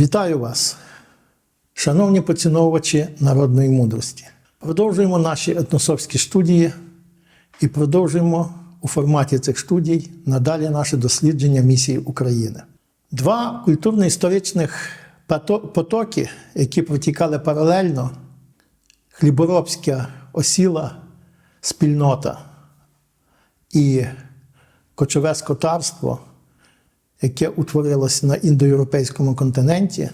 Вітаю вас, шановні поціновувачі народної мудрості. Продовжуємо наші етносовські студії і продовжуємо у форматі цих студій надалі наше дослідження місії України. Два культурно-історичних потоки, які протікали паралельно, хліборобська осіла спільнота і кочове скотарство, яке утворилось на індоєвропейському континенті,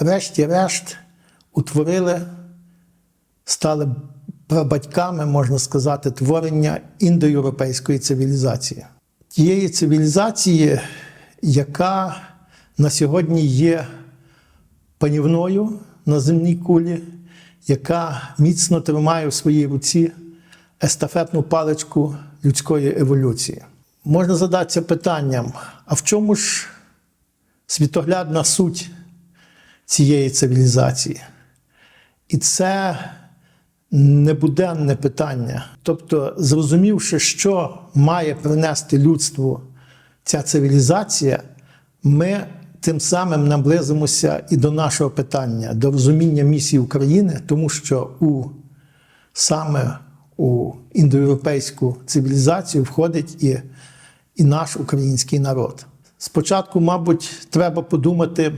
врешті-решт утворили, стали прабатьками, можна сказати, творення індоєвропейської цивілізації. Тієї цивілізації, яка на сьогодні є панівною на земній кулі, яка міцно тримає в своїй руці естафетну паличку людської еволюції. Можна задатися питанням: а в чому ж світоглядна суть цієї цивілізації? І це небуденне питання. Тобто, зрозумівши, що має принести людству ця цивілізація, ми тим самим наблизимося і до нашого питання, до розуміння місії України, тому що у саме у індоєвропейську цивілізацію входить і, і наш український народ. Спочатку, мабуть, треба подумати,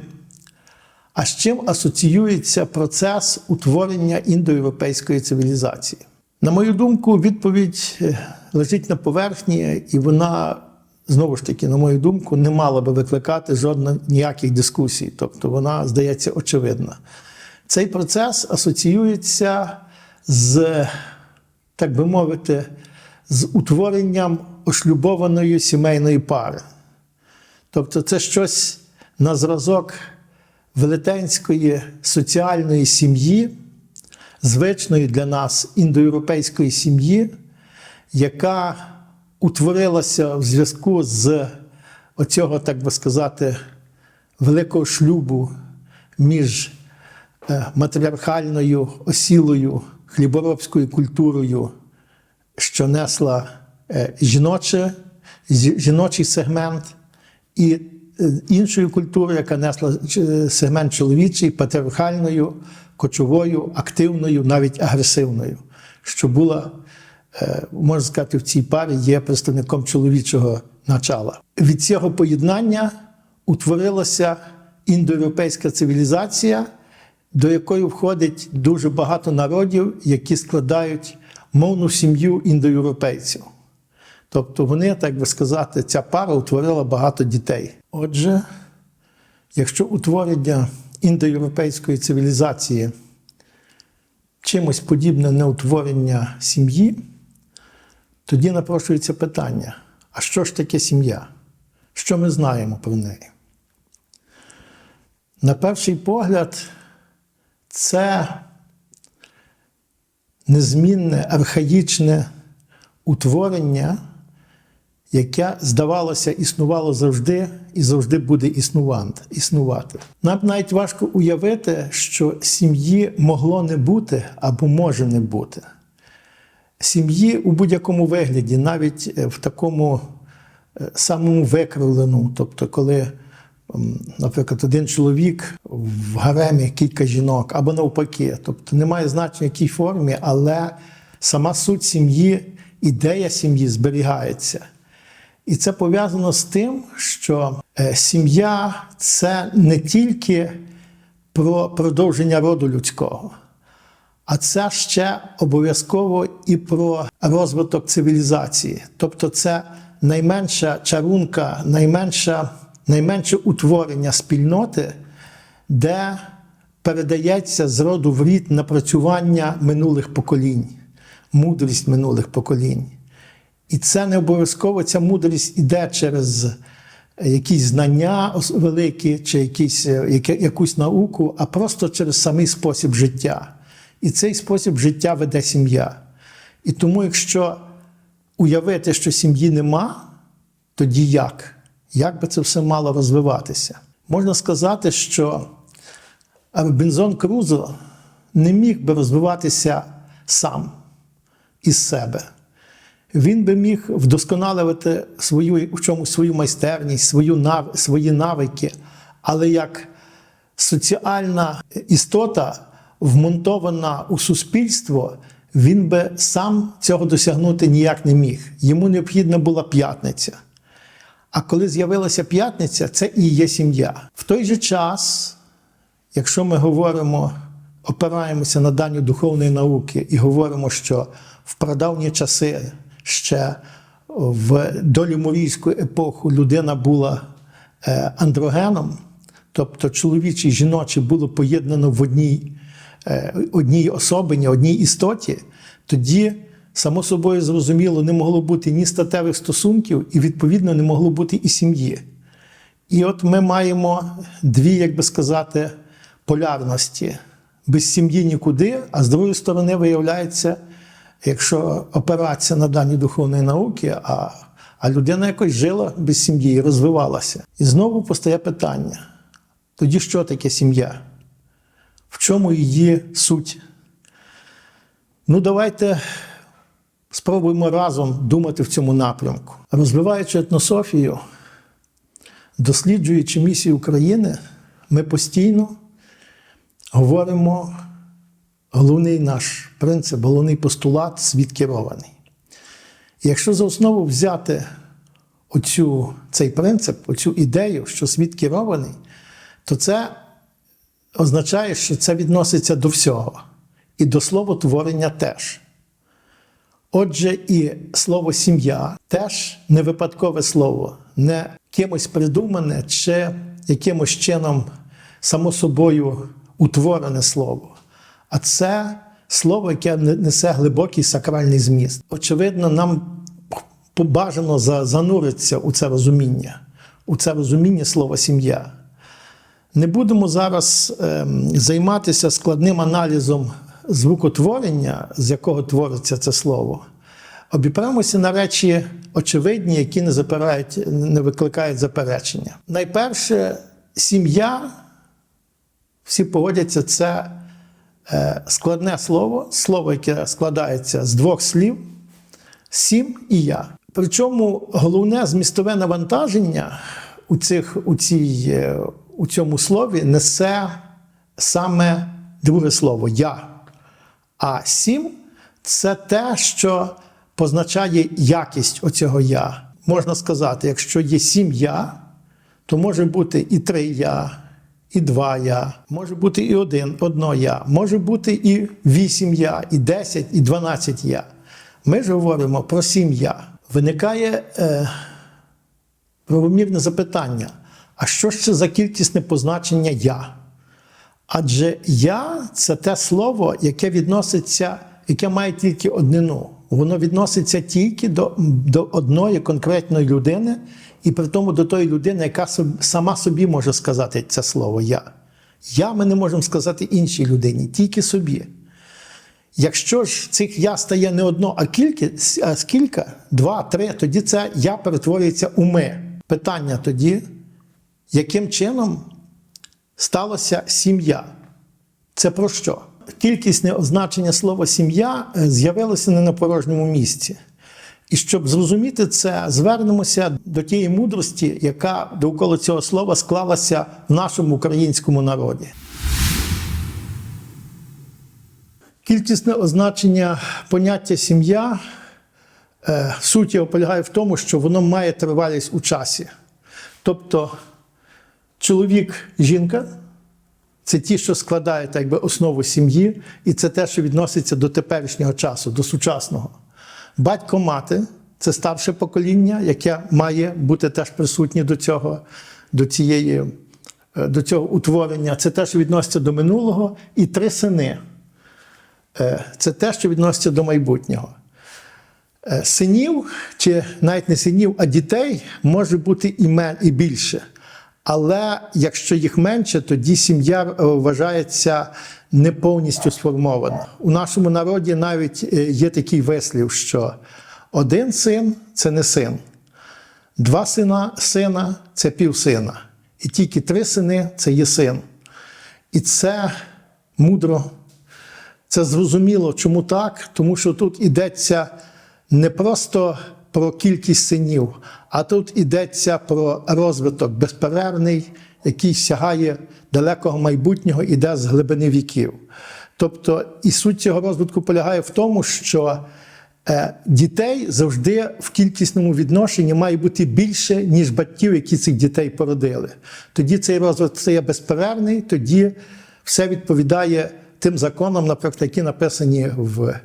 а з чим асоціюється процес утворення індоєвропейської цивілізації? На мою думку, відповідь е, лежить на поверхні, і вона, знову ж таки, на мою думку, не мала би викликати жодних ніяких дискусій. Тобто вона, здається, очевидна. Цей процес асоціюється з, так би мовити, з утворенням ошлюбованої сімейної пари. Тобто, це щось на зразок велетенської соціальної сім'ї, звичної для нас індоєвропейської сім'ї, яка утворилася в зв'язку з оцього, так би сказати, великого шлюбу між е, матріархальною осілою хліборобською культурою, що несла е, жіноче, жіночий сегмент, і е, іншою культурою, яка несла е, сегмент чоловічий, патріархальною, кочовою, активною, навіть агресивною, що була, можна сказати, в цій парі є представником чоловічого начала. Від цього поєднання утворилася індоєвропейська цивілізація, до якої входить дуже багато народів, які складають мовну сім'ю індоєвропейців. Тобто вони, так би сказати, ця пара утворила багато дітей. Отже, якщо утворення індоєвропейської цивілізації чимось подібне на утворення сім'ї, тоді напрошується питання: а що ж таке сім'я? Що ми знаємо про неї? На перший погляд, це незмінне архаїчне утворення, яке, здавалося, існувало завжди і завжди буде існувати. Нам навіть важко уявити, що сім'ї могло не бути або може не бути. Сім'ї у будь-якому вигляді, навіть е, в такому е, самому викривленому, тобто, коли, наприклад, один чоловік в гаремі кілька жінок, або навпаки, тобто немає значення в якій формі, але сама суть сім'ї, ідея сім'ї зберігається. І це пов'язано з тим, що е, сім'я це не тільки про продовження роду людського, а це ще обов'язково і про розвиток цивілізації. Тобто, це найменша чарунка, найменша, найменше утворення спільноти, де передається з роду в рід напрацювання минулих поколінь, мудрість минулих поколінь. І це не обов'язково ця мудрість іде через якісь знання великі чи якісь, якусь науку, а просто через самий спосіб життя. І цей спосіб життя веде сім'я. І тому, якщо уявити, що сім'ї нема, тоді як? Як би це все мало розвиватися? Можна сказати, що Робінзон Крузо не міг би розвиватися сам із себе. Він би міг вдосконалювати свою, в чомусь свою майстерність, свою, свої навики, але як соціальна істота, вмонтована у суспільство, він би сам цього досягнути ніяк не міг. Йому необхідна була п'ятниця. А коли з'явилася п'ятниця, це і є сім'я. В той же час, якщо ми говоримо, опираємося на дані духовної науки і говоримо, що в прадавні часи ще в долюморійську епоху людина була е, андрогеном, тобто чоловіче і жіноче було поєднано в одній, е, одній особині, одній істоті, тоді, само собою зрозуміло, не могло бути ні статевих стосунків, і відповідно не могло бути і сім'ї. І от ми маємо дві, як би сказати, полярності. Без сім'ї нікуди, а з другої сторони, виявляється, якщо опиратися на дані духовної науки, а, а людина якось жила без сім'ї розвивалася. І знову постає питання: тоді що таке сім'я? В чому її суть? Ну, давайте спробуємо разом думати в цьому напрямку. Розвиваючи етнософію, досліджуючи місію України, ми постійно говоримо головний наш принцип, головний постулат світ керований. Якщо за основу взяти оцю, цей принцип, оцю ідею, що світ керований, то це означає, що це відноситься до всього. І до словотворення теж. Отже, і слово сім'я теж не випадкове слово, не кимось придумане чи якимось чином само собою утворене слово, а це слово, яке несе глибокий сакральний зміст. Очевидно, нам побажано зануритися у це розуміння, у це розуміння слова сім'я. Не будемо зараз ем, займатися складним аналізом звукотворення, з якого твориться це слово. Обіпремося на речі очевидні, які не, запирають, не викликають заперечення. Найперше, сім'я, всі погодяться, це е, складне слово, слово, яке складається з двох слів сім і я. Причому головне змістове навантаження у, цих, у, цій, е, у цьому слові несе саме друге слово я. А сім це те, що позначає якість оцього я. Можна сказати, якщо є сім я, то може бути і три я, і два я, може бути і один, одно я, може бути і вісім я, і десять, і дванадцять я. Ми ж говоримо про сім я. Виникає е, правомірне запитання: а що ж це за кількісне позначення я? Адже я це те слово, яке відноситься, яке має тільки однину. Воно відноситься тільки до, до одної конкретної людини, і при тому до тої людини, яка сама собі може сказати це слово я. Я ми не можемо сказати іншій людині, тільки собі. Якщо ж цих я стає не одно, а кілька, а скільки, два, три, тоді це я перетворюється у ми. Питання тоді, яким чином сталося сім'я? Це про що? Кількісне означення слова сім'я е, з'явилося не на порожньому місці. І щоб зрозуміти це, звернемося до тієї мудрості, яка довкола цього слова склалася в нашому українському народі. Кількісне означення поняття сім'я е, суть його полягає в тому, що воно має тривалість у часі. Тобто чоловік, жінка це ті, що складають так би, основу сім'ї, і це те, що відноситься до теперішнього часу, до сучасного. Батько мати це старше покоління, яке має бути теж присутнє до цього, до цієї, е, до цього утворення. Це те, що відноситься до минулого, і три сини. Е, Це те, що відноситься до майбутнього. Е, Синів, чи навіть не синів, а дітей може бути і, і більше. Але якщо їх менше, тоді сім'я е, вважається не повністю сформована. У нашому народі навіть е, є такий вислів, що один син це не син, два сина сина це півсина, і тільки три сини це є син. І це мудро це зрозуміло, чому так? Тому що тут йдеться не просто про кількість синів, а тут йдеться про розвиток безперервний який сягає далекого майбутнього, іде з глибини віків. Тобто, і суть цього розвитку полягає в тому, що е, дітей завжди в кількісному відношенні має бути більше, ніж батьків, які цих дітей породили. Тоді цей розвиток це є безперервний, тоді все відповідає тим законам, наприклад, які написані в,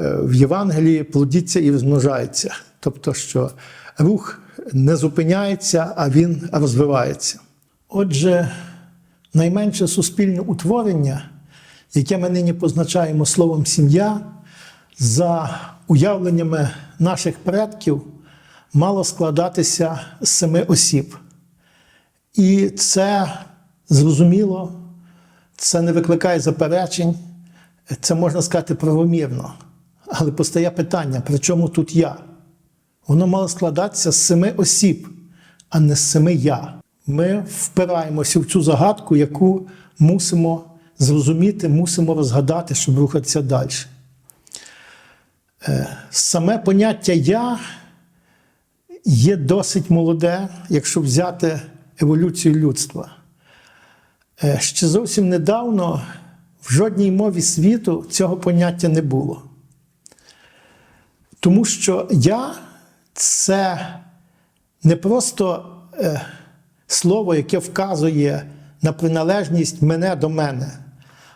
в Євангелії, плодіться і розмножається. Тобто, що рух не зупиняється, а він розвивається. Отже, найменше суспільне утворення, яке ми нині позначаємо словом сім'я, за уявленнями наших предків, мало складатися з семи осіб. І це зрозуміло, це не викликає заперечень, це можна сказати правомірно. Але постає питання: при чому тут я? Воно мало складатися з семи осіб, а не з семи я. Ми впираємося в цю загадку, яку мусимо зрозуміти, мусимо розгадати, щоб рухатися далі. Е, Саме поняття я є досить молоде, якщо взяти еволюцію людства. Е, Ще зовсім недавно в жодній мові світу цього поняття не було. Тому що я це не просто е, слово, яке вказує на приналежність мене до мене,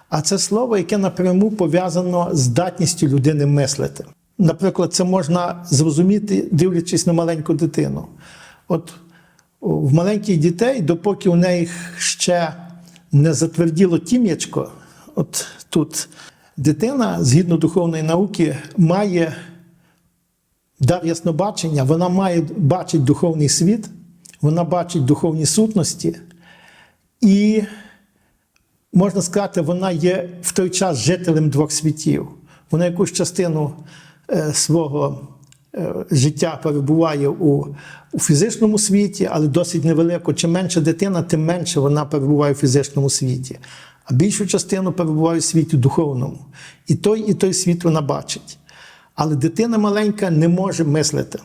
а це слово, яке напряму пов'язано з здатністю людини мислити. Наприклад, це можна зрозуміти, дивлячись на маленьку дитину. От в маленьких дітей, допоки у неї ще не затверділо тім'ячко, от тут дитина, згідно духовної науки, має дар яснобачення, вона має бачить духовний світ, вона бачить духовні сутності, і, можна сказати, вона є в той час жителем двох світів. Вона якусь частину е, свого е, життя перебуває у, у фізичному світі, але досить невелико. Чим менше дитина, тим менше вона перебуває у фізичному світі. А більшу частину перебуває у світі духовному. І той, і той світ вона бачить. Але дитина маленька не може мислити.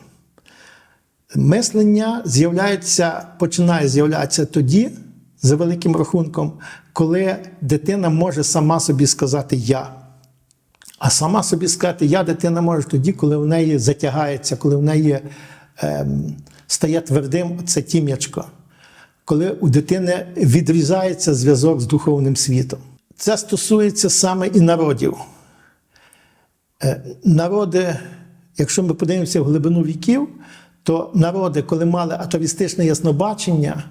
Мислення з'являється, починає з'являтися тоді, за великим рахунком, коли дитина може сама собі сказати Я. А сама собі сказати Я дитина може тоді, коли в неї затягається, коли в неї ем, стає твердим це тім'ячко, коли у дитини відрізається зв'язок з духовним світом. Це стосується саме і народів. Е, Народи, якщо ми подивимося в глибину віків, то народи, коли мали атовістичне яснобачення,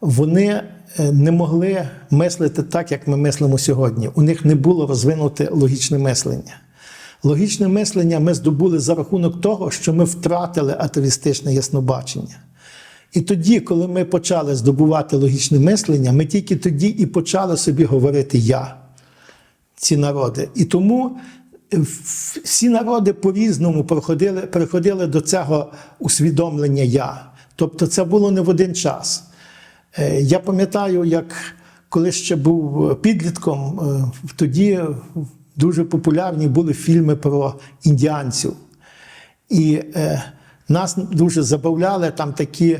вони е, не могли мислити так, як ми мислимо сьогодні. У них не було розвинуте логічне мислення. Логічне мислення ми здобули за рахунок того, що ми втратили атовістичне яснобачення. І тоді, коли ми почали здобувати логічне мислення, ми тільки тоді і почали собі говорити Я, ці народи. І тому всі народи по-різному приходили, приходили до цього усвідомлення Я. Тобто це було не в один час. Е, Я пам'ятаю, як коли ще був підлітком, е, тоді дуже популярні були фільми про індіанців. І е, нас дуже забавляли там такі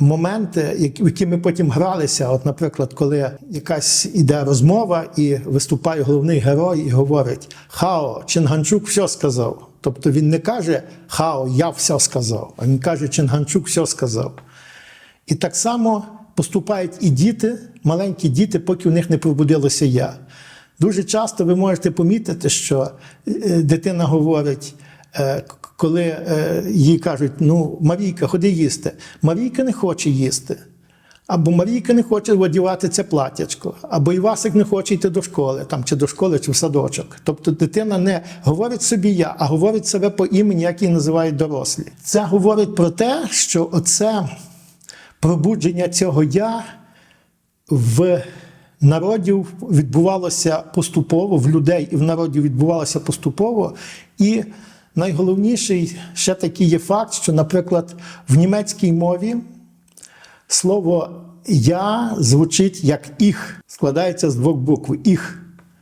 моменти, в які ми потім гралися. От, наприклад, коли якась іде розмова, і виступає головний герой і говорить: Хао, Чинганчук все сказав. Тобто він не каже Хао, я все сказав, а він каже, Чинганчук все сказав. І так само поступають і діти, маленькі діти, поки у них не пробудилося я. Дуже часто ви можете помітити, що е, дитина говорить, е, коли е, їй кажуть, ну, Марійка, ходи їсти. Марійка не хоче їсти. Або Марійка не хоче одягати це платячко, або Івасик не хоче йти до школи, там, чи до школи, чи в садочок. Тобто дитина не говорить собі я, а говорить себе по імені, як її називають дорослі. Це говорить про те, що оце пробудження цього я в народів відбувалося поступово, в людей і в народів відбувалося поступово. І найголовніший ще такий є факт, що, наприклад, в німецькій мові слово я звучить як їх, складається з двох букв їх.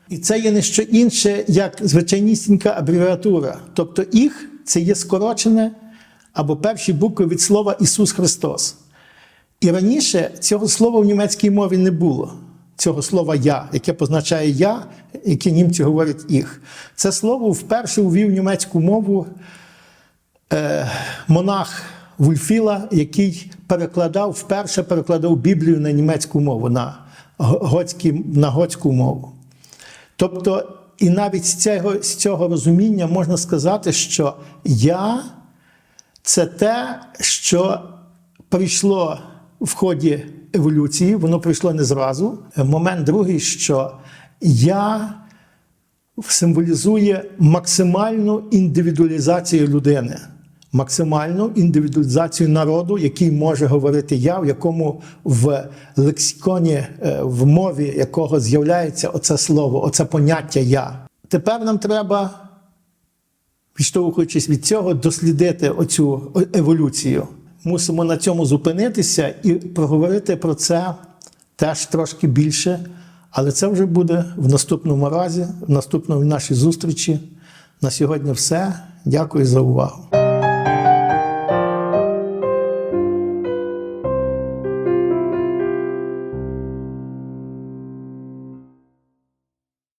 І це є не що інше, як звичайнісінька абревіатура. Тобто їх це є скорочене або перші букви від слова Ісус Христос. І раніше цього слова в німецькій мові не було. Цього слова я, яке позначає я, яке німці говорять їх. Це слово вперше увів німецьку мову е, монах Вульфіла, який перекладав, вперше перекладав Біблію на німецьку мову, на, готські, на готську мову. Тобто, і навіть з цього, з цього розуміння можна сказати, що я це те, що прийшло в ході еволюції, воно прийшло не зразу. Момент другий, що я символізує максимальну індивідуалізацію людини, максимальну індивідуалізацію народу, який може говорити я, в якому в лексиконі, е, в мові якого з'являється оце слово, оце поняття я. Тепер нам треба відштовхуючись від цього, дослідити оцю еволюцію. Мусимо на цьому зупинитися і проговорити про це теж трошки більше. Але це вже буде в наступному разі, в наступному нашій зустрічі. На сьогодні все. Дякую за увагу.